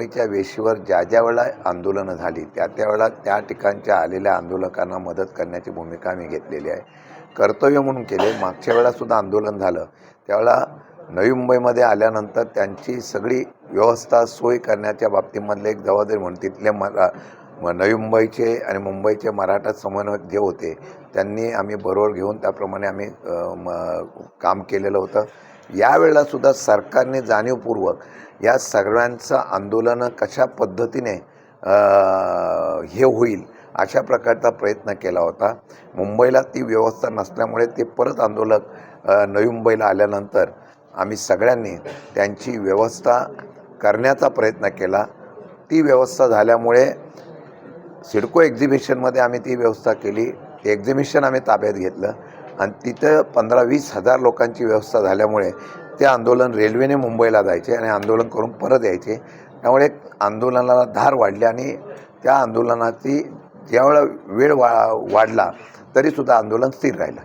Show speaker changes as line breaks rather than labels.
मुंबईच्या वेशीवर ज्या ज्या वेळा आंदोलनं झाली त्या त्यावेळेला त्या ठिकाणच्या आलेल्या आंदोलकांना मदत करण्याची भूमिका आम्ही घेतलेली आहे. कर्तव्य म्हणून केले. मागच्या वेळासुद्धा आंदोलन झालं. त्यावेळा नवी मुंबईमध्ये आल्यानंतर त्यांची सगळी व्यवस्था सोय करण्याच्या बाबतीमधले एक जबाबदारी म्हणून तिथले मरा नवी मुंबईचे आणि मुंबईचे मराठा समन्वयक जे होते त्यांनी आम्ही बरोबर घेऊन त्याप्रमाणे आम्ही काम केलेलं होतं. यावेळेला सुद्धा सरकारने जाणीवपूर्वक या सगळ्यांचं आंदोलनं कशा पद्धतीने हे होईल अशा प्रकारचा प्रयत्न केला होता. मुंबईला ती व्यवस्था नसल्यामुळे ते परत आंदोलक नवी मुंबईला आल्यानंतर आम्ही सगळ्यांनी त्यांची व्यवस्था करण्याचा प्रयत्न केला. ती व्यवस्था झाल्यामुळे सिडको एक्झिबिशनमध्ये आम्ही ती व्यवस्था केली. ते एक्झिबिशन आम्ही ताब्यात घेतलं. आणि तिथं पंधरा वीस हजार लोकांची व्यवस्था झाल्यामुळे ते आंदोलन रेल्वेने मुंबईला जायचे आणि आंदोलन करून परत यायचे. त्यामुळे आंदोलनाला धार वाढली आणि त्या आंदोलनाची ज्यावेळा वेळ वा वाढला तरीसुद्धा आंदोलन स्थिर राहिलं.